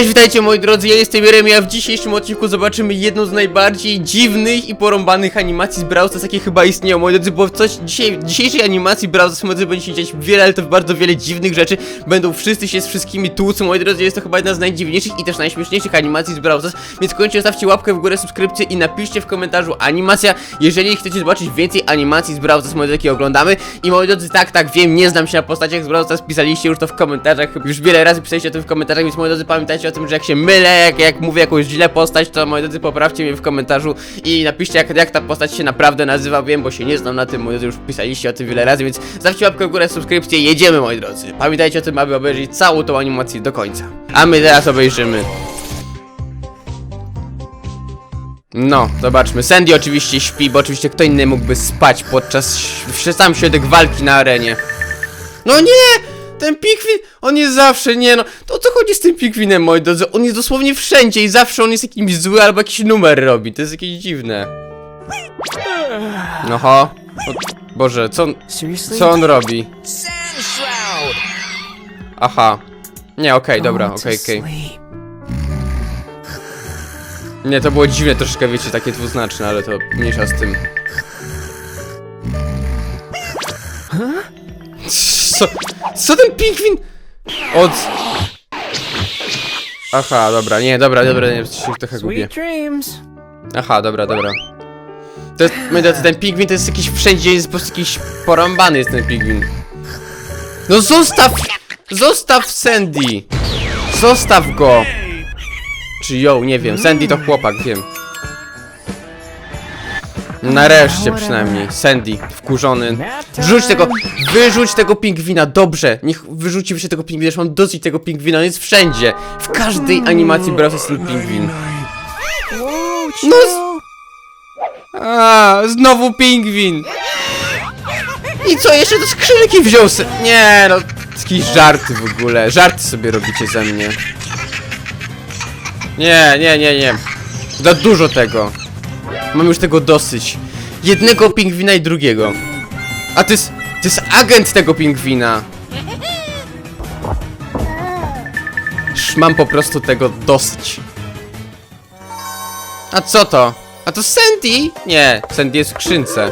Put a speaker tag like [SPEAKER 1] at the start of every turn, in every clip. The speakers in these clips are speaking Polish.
[SPEAKER 1] Cześć, witajcie moi drodzy, ja jestem Jeremy, a w dzisiejszym odcinku zobaczymy jedną z najbardziej dziwnych i porąbanych animacji z Brawl jakie chyba istnieją, moi drodzy, bo coś dzisiaj, w dzisiejszej animacji Brawl Stars, moi drodzy, będzie się dziać wiele, ale to bardzo wiele dziwnych rzeczy, będą wszyscy się z wszystkimi tłuc, moi drodzy, jest to chyba jedna z najdziwniejszych i też najśmieszniejszych animacji z Brawl więc koniecznie zostawcie łapkę w górę, subskrypcję i napiszcie w komentarzu animacja, jeżeli chcecie zobaczyć więcej animacji z Brawl Stars, moi drodzy, jakie oglądamy. I moi drodzy, tak, tak, wiem, nie znam się na postaciach z Brawl pisaliście już to w komentarzach, już wiele razy pisaliście o tym w komentarzach, więc moi drodzy, pamiętajcie o tym, że jak się mylę, jak, jak mówię jakąś źle postać, to moi drodzy, poprawcie mnie w komentarzu i napiszcie jak, jak ta postać się naprawdę nazywa, wiem, bo się nie znam na tym, moi drodzy, już pisaliście o tym wiele razy, więc zostawcie łapkę w górę, subskrypcję, jedziemy, moi drodzy. Pamiętajcie o tym, aby obejrzeć całą tą animację do końca. A my teraz obejrzymy no, zobaczmy. Sandy oczywiście śpi, bo oczywiście kto inny mógłby spać podczas sam środek walki na arenie. No nie! Ten Pikwin, on jest zawsze, nie no. To o co chodzi z tym Pikwinem, moi drodzy? On jest dosłownie wszędzie i zawsze on jest jakimś zły albo jakiś numer robi. To jest jakieś dziwne. No ho. O, Boże, co on, co on robi? Aha. Nie, okej, dobra, okej, okej. Nie, to było dziwne troszkę, wiecie, takie dwuznaczne, ale to mniejsza z tym. Co? Co ten pingwin? Od... Aha, dobra, nie, dobra, dobra, nie, się trochę gubię.
[SPEAKER 2] Dreams.
[SPEAKER 1] Aha, dobra, dobra. To jest, moi drodzy, ten pingwin to jest jakiś wszędzie, jest po prostu jakiś porąbany jest ten pingwin. No zostaw! Zostaw Sandy! Zostaw go! Czy ją, nie wiem, Sandy to chłopak, wiem. Nareszcie przynajmniej, Sandy, wkurzony. Wrzuć tego, wyrzuć tego pingwina, dobrze, niech wyrzuci się tego pingwina, już mam dosyć tego pingwina, on jest wszędzie. W każdej animacji Brawl ten pingwin. No z-. A, znowu pingwin! I co, jeszcze do skrzynki wziął se... Nie no, jakieś żarty w ogóle, żarty sobie robicie ze mnie. Nie, nie, nie, nie. Za dużo tego. Mam już tego dosyć. Jednego pingwina i drugiego. A to jest... To jest agent tego pingwina. Sz, Mam po prostu tego dosyć. A co to? A to Sandy? Nie, Sandy jest w skrzynce.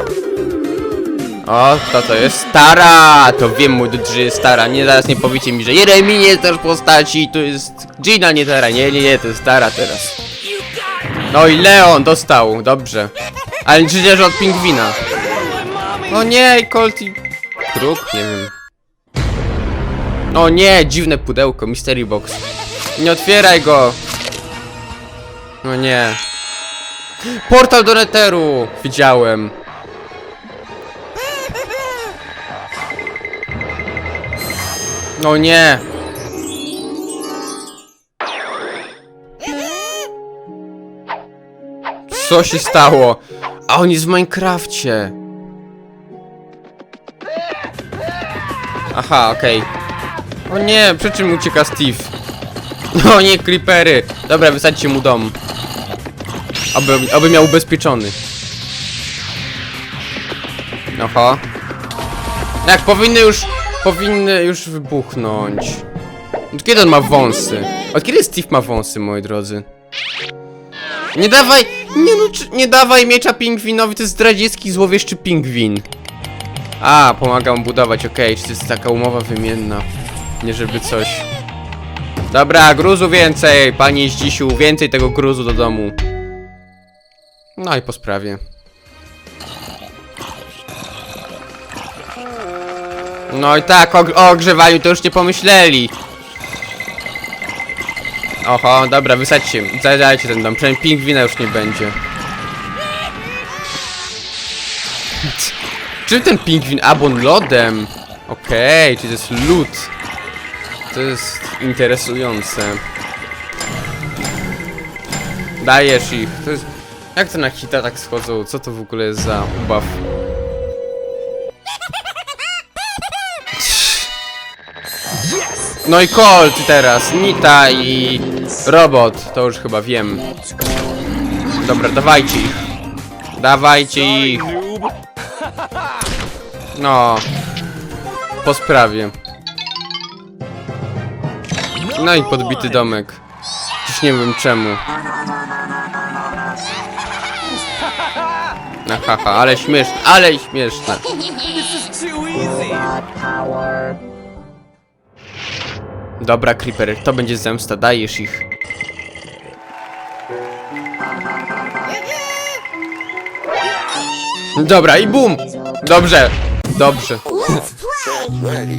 [SPEAKER 1] O, kto to jest? Stara! To wiem, mój dude, że jest stara. Nie, zaraz nie powiecie mi, że Jeremy nie jest też postaci, to jest Gina, nie Tara. Nie, nie, nie, to jest stara teraz. No i Leon dostał, dobrze. Ale przecież od pingwina. O nie, Colt i... Kruk? Nie wiem. O nie, dziwne pudełko, mystery box. Nie otwieraj go! No nie. Portal do Netheru! Widziałem. No nie! Co się stało? A on jest w Minecrafcie. Aha, okej. O nie, przy czym ucieka Steve? O nie, creepery! Dobra, wysadźcie mu dom. Aby, aby miał ubezpieczony. Oho. Jak powinny już. Powinny już wybuchnąć. Od kiedy on ma wąsy? Od kiedy Steve ma wąsy, moi drodzy? Nie dawaj. Nie no, czy- nie dawaj miecza pingwinowi, to jest zdradziecki, złowieszczy pingwin. A, pomagam budować, okej, czy to jest taka umowa wymienna? Nie żeby coś. Dobra, gruzu więcej, panie Zdzisiu, więcej tego gruzu do domu. No i po sprawie. No i tak, o, o ogrzewaniu to już nie pomyśleli. Oho, dobra, wysadźcie, zadajcie ten dom, przynajmniej pingwina już nie będzie. Czy ten pingwin? A, bo on lodem. Okej, czy to jest lód. To jest interesujące. Dajesz ich. To jest... Jak to na hita tak schodzą? Co to w ogóle jest za ubaw? No i Colt teraz, Nita i robot, to już chyba wiem. Dobra, dawajcie ich. Dawajcie ich. No. Po sprawie. No i podbity domek. Dziś nie wiem czemu. Haha, ale śmieszne, ale śmieszne. Dobra, Creeper, to będzie zemsta, dajesz ich. Dobra, i bum! Dobrze, dobrze.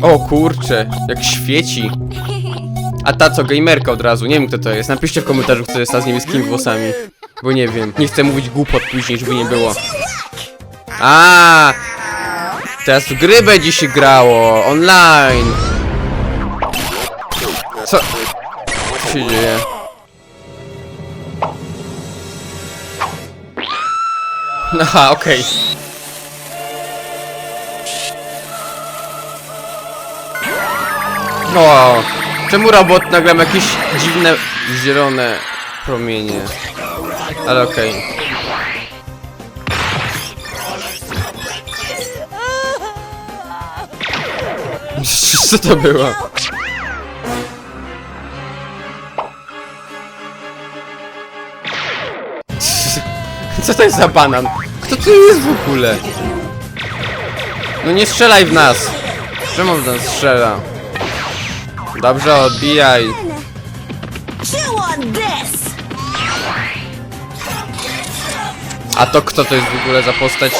[SPEAKER 1] O kurcze, jak świeci. A ta co, gamerka od razu, nie wiem kto to jest. Napiszcie w komentarzu, kto jest ta z niebieskimi włosami. Bo nie wiem, nie chcę mówić głupot później, żeby nie było. A, Teraz w gry będzie się grało, online. Co? Się dzieje? Aha, okej. O, czemu robot nagle ma jakieś dziwne zielone promienie? Ale okej. Co to było? Co to jest za banan? Kto to jest w ogóle? No nie strzelaj w nas! Czemu w nas strzela? Dobrze, odbijaj. A to kto to jest w ogóle za postać?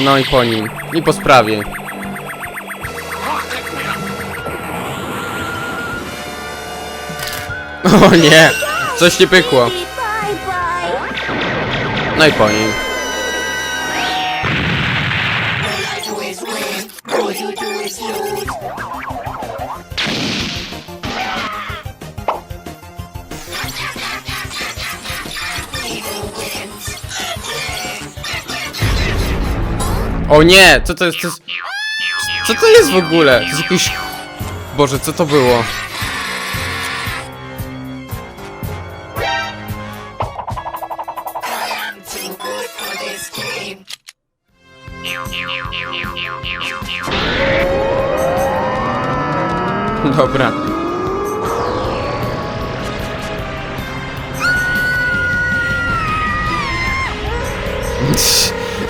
[SPEAKER 1] No i po nim. I po sprawie. O nie! Coś nie pykło. No i po nim. O nie! Co to jest? To jest... Co to jest w ogóle? To jest jakiś... Boże, co to było? Dobra.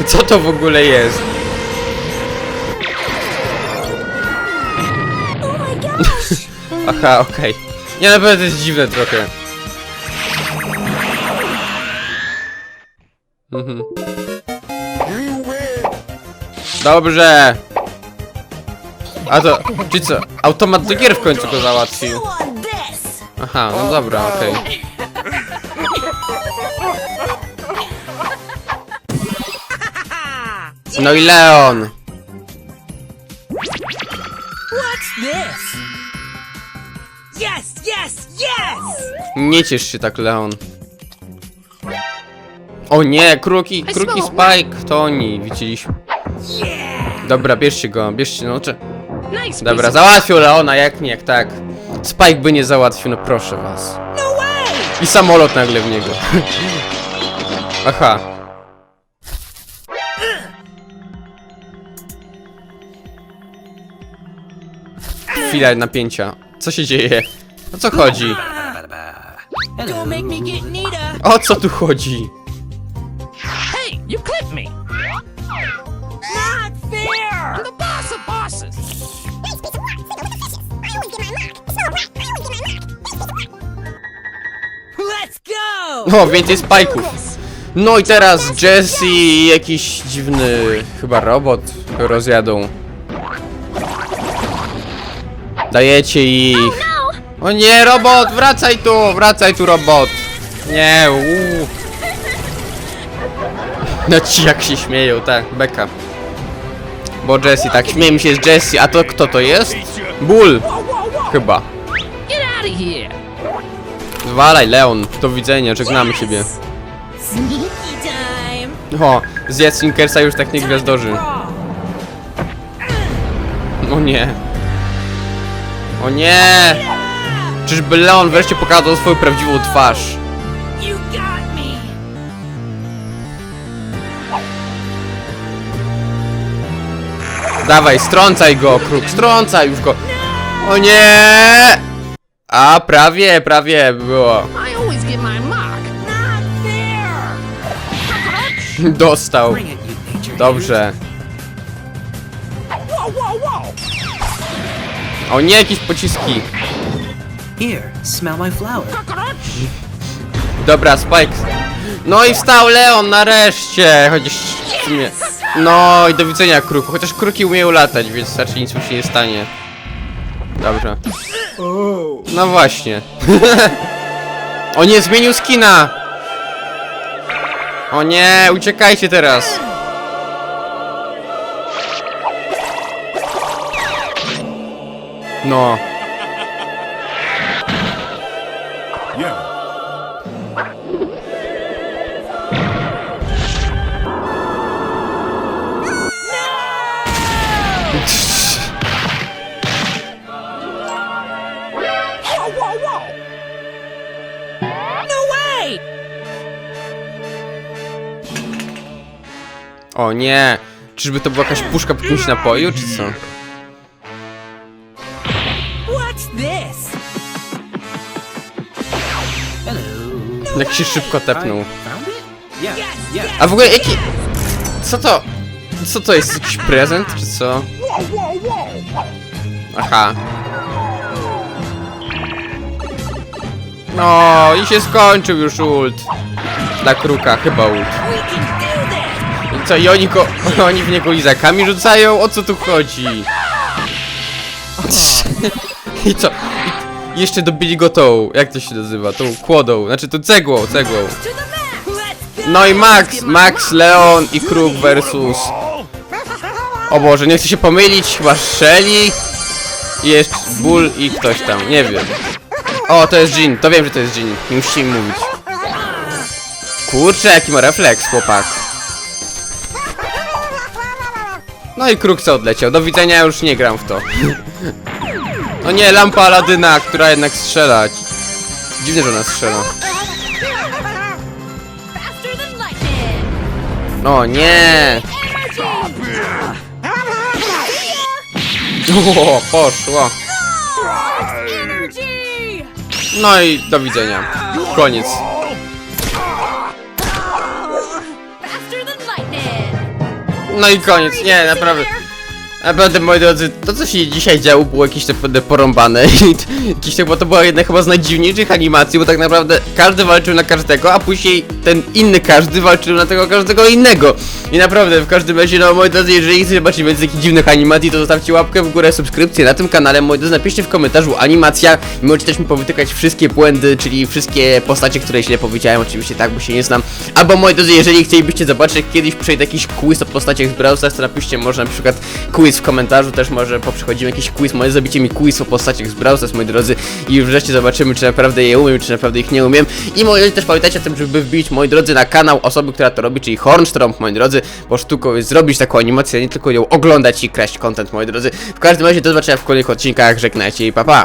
[SPEAKER 1] Co to w ogóle jest? Aha, okej. Nie, naprawdę to jest dziwne trochę. Mhm. Dobrze. A to, czy co? Automat do gier w końcu go załatwił. Aha, no dobra, okej. No i Leon!
[SPEAKER 2] What's this? Yes, yes, yes!
[SPEAKER 1] Nie ciesz się tak, Leon. O nie, kruki, kruki Spike, to oni, widzieliśmy. Dobra, bierzcie go, bierzcie, no czy...
[SPEAKER 2] Nice
[SPEAKER 1] Dobra, załatwił Leona, jak nie, jak tak. Spike by nie załatwił, no proszę was.
[SPEAKER 2] No!
[SPEAKER 1] I samolot nagle w niego. Aha. Chwila napięcia. Co się dzieje? O co chodzi?
[SPEAKER 2] Don't make me get Nita!
[SPEAKER 1] O co tu chodzi?
[SPEAKER 2] Hey, you clipped me!
[SPEAKER 1] O, więcej spajków. No i teraz Jesse i jakiś dziwny chyba robot rozjadą. Dajecie ich. O nie, robot, wracaj tu, wracaj tu, robot. Nie, uuu. No ci jak się śmieją, tak, beka. Bo Jesse, tak, śmiejmy się z Jesse, a to kto to jest? Bull, chyba.
[SPEAKER 2] Get out of here!
[SPEAKER 1] Zwalaj, Leon, do widzenia, żegnamy ciebie. O, zjadł Snickersa już tak nie gwiazdorzy. O nie. O nie! Czyżby Leon wreszcie pokazał swoją prawdziwą twarz? Dawaj, strącaj go, kruk, strącaj już go. O nie! A, prawie, prawie było.
[SPEAKER 2] I always get my mark.
[SPEAKER 3] Not fair.
[SPEAKER 1] Dostał.
[SPEAKER 4] Bring it, you nature
[SPEAKER 1] Dobrze.
[SPEAKER 2] Whoa, whoa, whoa!
[SPEAKER 1] O nie, jakieś pociski.
[SPEAKER 4] haters. Here, smell my flower.
[SPEAKER 2] Cockroach!
[SPEAKER 1] Dobra, Spike. No i wstał Leon nareszcie, chociaż w sumie... No i do widzenia kruku, chociaż kruki umieją latać, więc raczej nic mu się nie stanie. Dobrze. No właśnie. o nie, zmienił skina! O nie, uciekajcie teraz! No.
[SPEAKER 2] Whoa, whoa, whoa! No way!
[SPEAKER 1] O nie! Czyżby to była jakaś puszka po kimś napoju, czy co?
[SPEAKER 3] What's this?
[SPEAKER 4] Hello.
[SPEAKER 1] Jak się szybko tepnął. A w ogóle jaki... Co to? Co to jest? Jakiś prezent, czy co? Aha. No i się skończył już ult. Dla kruka, chyba ult. I co, i oni go... Oni w niego lizakami rzucają? O co tu chodzi? I co? I jeszcze dobili go tą... Jak to się nazywa? Tą kłodą. Znaczy tą cegłą, cegłą. No i Max, Max, Leon i Kruk versus... O Boże, nie chcę się pomylić, chyba Shelly jest Bull i ktoś tam, nie wiem. O, to jest Jean, to wiem, że to jest Jean, nie musicie mi mówić. Kurczę, jaki ma refleks, chłopak. No i Kruk co odleciał, do widzenia, ja już nie gram w to. No nie, lampa Aladyna, która jednak strzela. Dziwne, że ona strzela.
[SPEAKER 3] Faster than lightning.
[SPEAKER 1] O nie! O, poszło. No i do widzenia. Koniec. No i koniec. Nie, naprawdę. Naprawdę, moi drodzy, to co się dzisiaj działo było jakieś naprawdę porąbane jakieś to, bo to była jedna chyba z najdziwniejszych animacji, bo tak naprawdę każdy walczył na każdego, a później ten inny każdy walczył na tego każdego innego. I naprawdę, w każdym razie, no moi drodzy, jeżeli chcecie zobaczyć więcej takich dziwnych animacji, to zostawcie łapkę w górę, subskrypcję na tym kanale, moi drodzy, napiszcie w komentarzu animacja i możecie też mi powytykać wszystkie błędy, czyli wszystkie postacie, które źle powiedziałem, oczywiście tak, bo się nie znam. Albo moi drodzy, jeżeli chcielibyście zobaczyć, kiedyś przejdę jakiś quiz o postaciach z Brawl Stars, to napiszcie może na przykład quiz w komentarzu, też może poprzechodzimy jakiś quiz, może zrobicie mi quiz o postaciach z Brawl moi drodzy, i wreszcie zobaczymy, czy naprawdę je umiem, czy naprawdę ich nie umiem. I moi drodzy, też pamiętajcie o tym, żeby wbić, moi drodzy, na kanał osoby, która to robi, czyli Hornstromp, moi drodzy, bo sztuką jest zrobić taką animację, a nie tylko ją oglądać i kraść content, moi drodzy. W każdym razie do zobaczenia w kolejnych odcinkach, żegnajcie i pa pa!